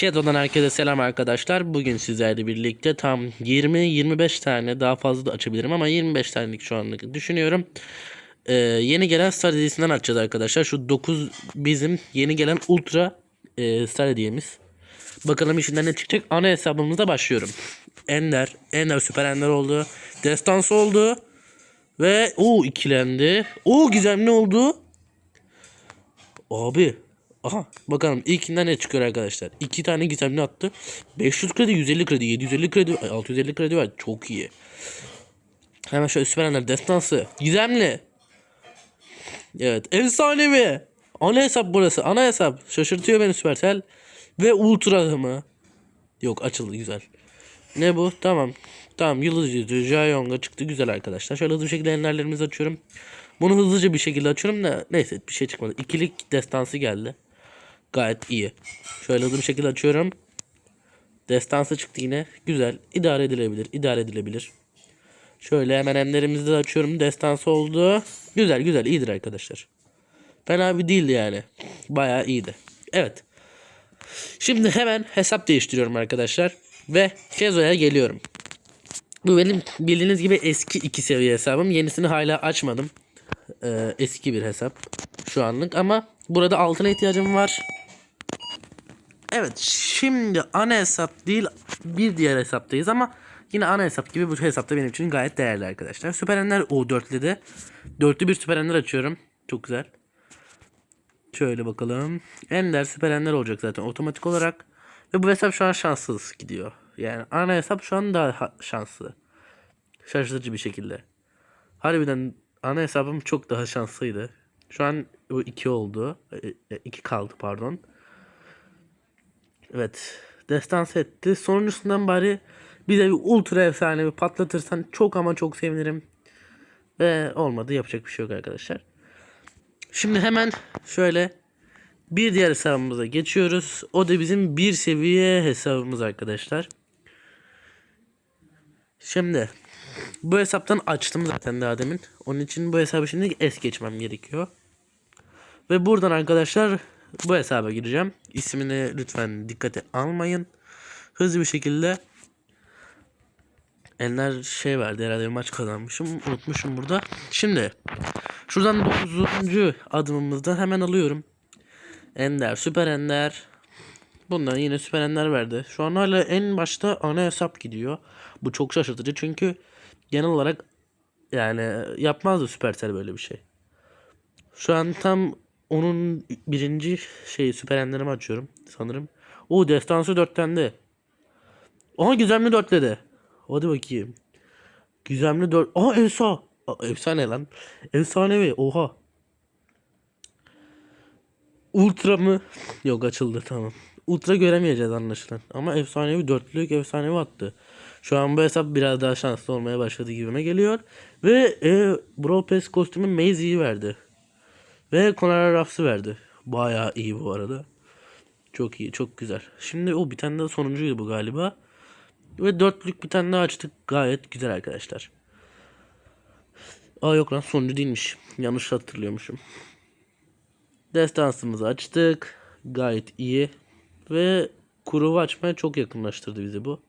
Kedo'dan herkese selam arkadaşlar. Bugün sizlerle birlikte tam 20-25 tane daha fazla da açabilirim ama 25 tanelik şu anlık düşünüyorum. Ee, yeni gelen Star hediyesinden açacağız arkadaşlar. Şu 9 bizim yeni gelen Ultra e, Star hediyemiz. Bakalım işinden ne çıkacak. Ana hesabımıza başlıyorum. Ender, Ender Süper Ender oldu. Destansı oldu. Ve o ikilendi. O gizemli oldu. Abi. Aha bakalım ilkinden ne çıkıyor arkadaşlar. İki tane gizemli attı. 500 kredi, 150 kredi, 750 kredi, ay, 650 kredi var. Çok iyi. Hemen şöyle süperenler destansı. Gizemli. Evet efsanevi. Ana hesap burası. Ana hesap. Şaşırtıyor beni Supercell. Ve ultra mı? Yok açıldı güzel. Ne bu? Tamam. Tamam yıldız yüzü Jayonga çıktı güzel arkadaşlar. Şöyle hızlı bir şekilde enlerlerimizi açıyorum. Bunu hızlıca bir şekilde açıyorum da neyse bir şey çıkmadı. İkilik destansı geldi. Gayet iyi. Şöyle hızlı bir şekilde açıyorum. Destansı çıktı yine. Güzel. İdare edilebilir. idare edilebilir. Şöyle hemen enlerimizi de açıyorum. Destansı oldu. Güzel güzel iyidir arkadaşlar. Fena bir değildi yani. Bayağı iyiydi. Evet. Şimdi hemen hesap değiştiriyorum arkadaşlar. Ve Kezo'ya geliyorum. Bu benim bildiğiniz gibi eski iki seviye hesabım. Yenisini hala açmadım. Ee, eski bir hesap şu anlık ama burada altına ihtiyacım var. Evet şimdi ana hesap değil bir diğer hesaptayız ama yine ana hesap gibi bu hesapta benim için gayet değerli arkadaşlar. Süper Ender o dörtlü de. Dörtlü bir Süper Ender açıyorum. Çok güzel. Şöyle bakalım. Ender Süper Ender olacak zaten otomatik olarak. Ve bu hesap şu an şanssız gidiyor. Yani ana hesap şu an daha ha- şanslı. Şaşırtıcı bir şekilde. Harbiden ana hesabım çok daha şanslıydı. Şu an bu 2 oldu. 2 kaldı pardon. Evet. Destans etti. Sonuncusundan bari bize bir ultra efsane bir patlatırsan çok ama çok sevinirim. Ve olmadı yapacak bir şey yok arkadaşlar. Şimdi hemen şöyle bir diğer hesabımıza geçiyoruz. O da bizim bir seviye hesabımız arkadaşlar. Şimdi bu hesaptan açtım zaten daha demin. Onun için bu hesabı şimdi es geçmem gerekiyor. Ve buradan arkadaşlar bu hesaba gireceğim. İsmini lütfen dikkate almayın. Hızlı bir şekilde Enler şey verdi herhalde bir maç kazanmışım. Unutmuşum burada. Şimdi şuradan 9. adımımızdan hemen alıyorum. Ender, Süper Ender. Bundan yine Süper Ender verdi. Şu an hala en başta ana hesap gidiyor. Bu çok şaşırtıcı çünkü genel olarak yani yapmazdı Supercell böyle bir şey. Şu an tam onun birinci şey Süper Ender'imi açıyorum sanırım. O destansı dörtlendi. Aha gizemli dörtledi. Hadi bakayım. Gizemli dört. Aha Elsa. Aa, efsane lan. Efsanevi. Oha. Ultra mı? Yok açıldı tamam. Ultra göremeyeceğiz anlaşılan. Ama efsanevi dörtlük efsanevi attı. Şu an bu hesap biraz daha şanslı olmaya başladı gibime geliyor. Ve e, Brawl Pass kostümü Maisie'yi verdi. Ve Conor Ruffs'ı verdi. Bayağı iyi bu arada. Çok iyi, çok güzel. Şimdi o bir tane daha sonuncuydu bu galiba. Ve dörtlük bir tane daha açtık. Gayet güzel arkadaşlar. Aa yok lan sonuncu değilmiş. Yanlış hatırlıyormuşum. Destansımızı açtık. Gayet iyi. Ve kuruvu açmaya çok yakınlaştırdı bizi bu.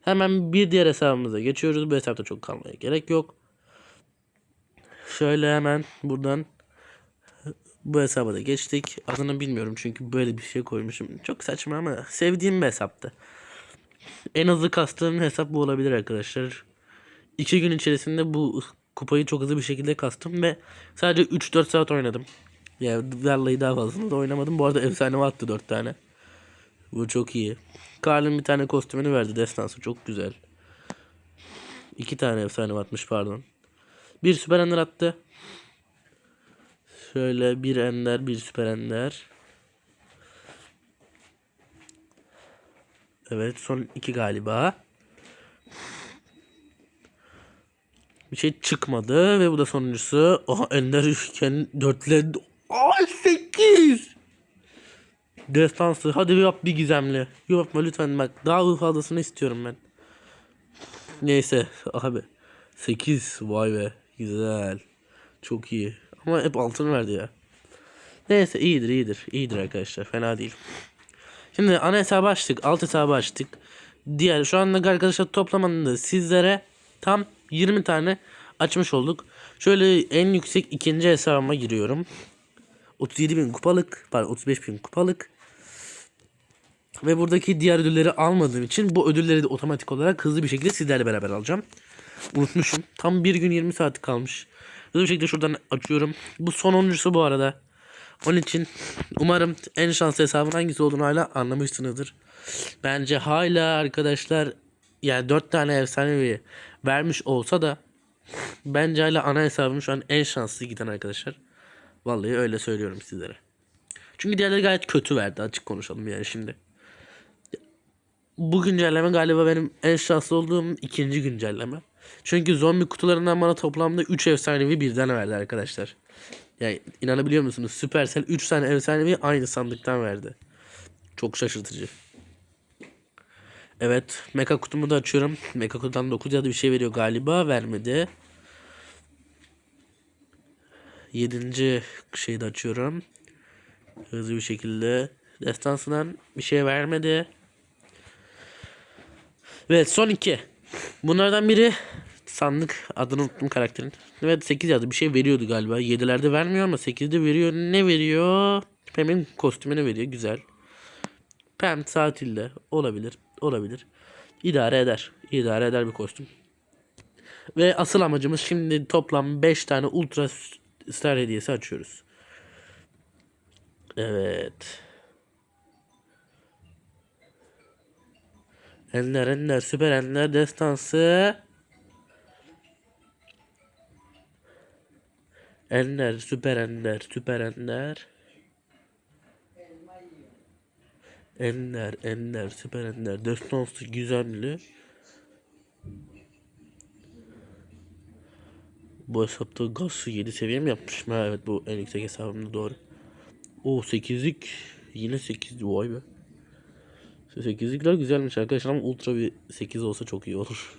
Hemen bir diğer hesabımıza geçiyoruz. Bu hesapta çok kalmaya gerek yok. Şöyle hemen buradan bu hesaba da geçtik. Adını bilmiyorum çünkü böyle bir şey koymuşum. Çok saçma ama sevdiğim bir hesaptı. En hızlı kastığım hesap bu olabilir arkadaşlar. İki gün içerisinde bu kupayı çok hızlı bir şekilde kastım ve sadece 3-4 saat oynadım. Yani vallahi daha fazlasını da oynamadım. Bu arada efsane attı 4 tane. Bu çok iyi. Karl'ın bir tane kostümünü verdi. Destansı çok güzel. İki tane efsane atmış pardon. Bir süper attı. Şöyle bir ender bir süper ender. Evet son iki galiba. Bir şey çıkmadı ve bu da sonuncusu. Aha Ender üçgen dörtle. Ay sekiz. Destansı hadi bir yap bir gizemli. Yapma lütfen bak daha fazlasını istiyorum ben. Neyse abi. 8 vay be güzel. Çok iyi. Ama hep altın verdi ya. Neyse iyidir iyidir. İyidir arkadaşlar fena değil. Şimdi ana hesabı açtık. Alt hesabı açtık. Diğer şu anda arkadaşlar toplamanında sizlere tam 20 tane açmış olduk. Şöyle en yüksek ikinci hesabıma giriyorum. 37 bin kupalık, pardon 35 bin kupalık. Ve buradaki diğer ödülleri almadığım için bu ödülleri de otomatik olarak hızlı bir şekilde sizlerle beraber alacağım. Unutmuşum. Tam bir gün 20 saat kalmış. Hızlı bir şekilde şuradan açıyorum. Bu son onuncusu bu arada. Onun için umarım en şanslı hesabın hangisi olduğunu hala anlamışsınızdır. Bence hala arkadaşlar yani 4 tane efsanevi vermiş olsa da bence hala ana hesabım şu an en şanslı giden arkadaşlar. Vallahi öyle söylüyorum sizlere. Çünkü diğerleri gayet kötü verdi açık konuşalım yani şimdi. Bu güncelleme galiba benim en şanslı olduğum ikinci güncelleme. Çünkü zombi kutularından bana toplamda 3 efsanevi birden verdi arkadaşlar. Yani inanabiliyor musunuz? Supercell 3 tane efsanevi aynı sandıktan verdi. Çok şaşırtıcı. Evet. Mecha kutumu da açıyorum. Mecha kutudan 9 ya da bir şey veriyor galiba. Vermedi. 7. şeyi de açıyorum. Hızlı bir şekilde. Destansından bir şey vermedi. Evet son iki. Bunlardan biri sandık adını unuttum karakterin. Evet 8 yazdı bir şey veriyordu galiba. 7'lerde vermiyor ama 8'de veriyor. Ne veriyor? Pem'in kostümünü veriyor. Güzel. Pem tatilde olabilir. Olabilir. İdare eder. İdare eder bir kostüm. Ve asıl amacımız şimdi toplam 5 tane ultra star hediyesi açıyoruz. Evet. Ender Ender Süper Ender Destansı Ender Süper Ender Süper Ender Ender Ender Süper Ender Destansı Gizemli Bu hesapta gazı 7 seviye mi yapmışım? Ha, evet bu en yüksek hesabımda doğru. O 8'lik yine 8 vay be. 8'likler güzelmiş arkadaşlar ama ultra bir 8 olsa çok iyi olur.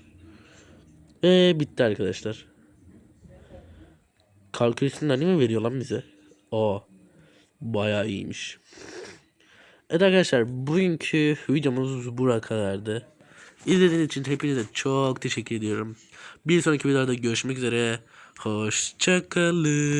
Ve bitti arkadaşlar. Kalkülüsün hani mi veriyor lan bize? Aa. Bayağı iyiymiş. Evet arkadaşlar bugünkü videomuz buraya kadardı. İzlediğiniz için hepinize çok teşekkür ediyorum. Bir sonraki videoda görüşmek üzere. Hoşçakalın.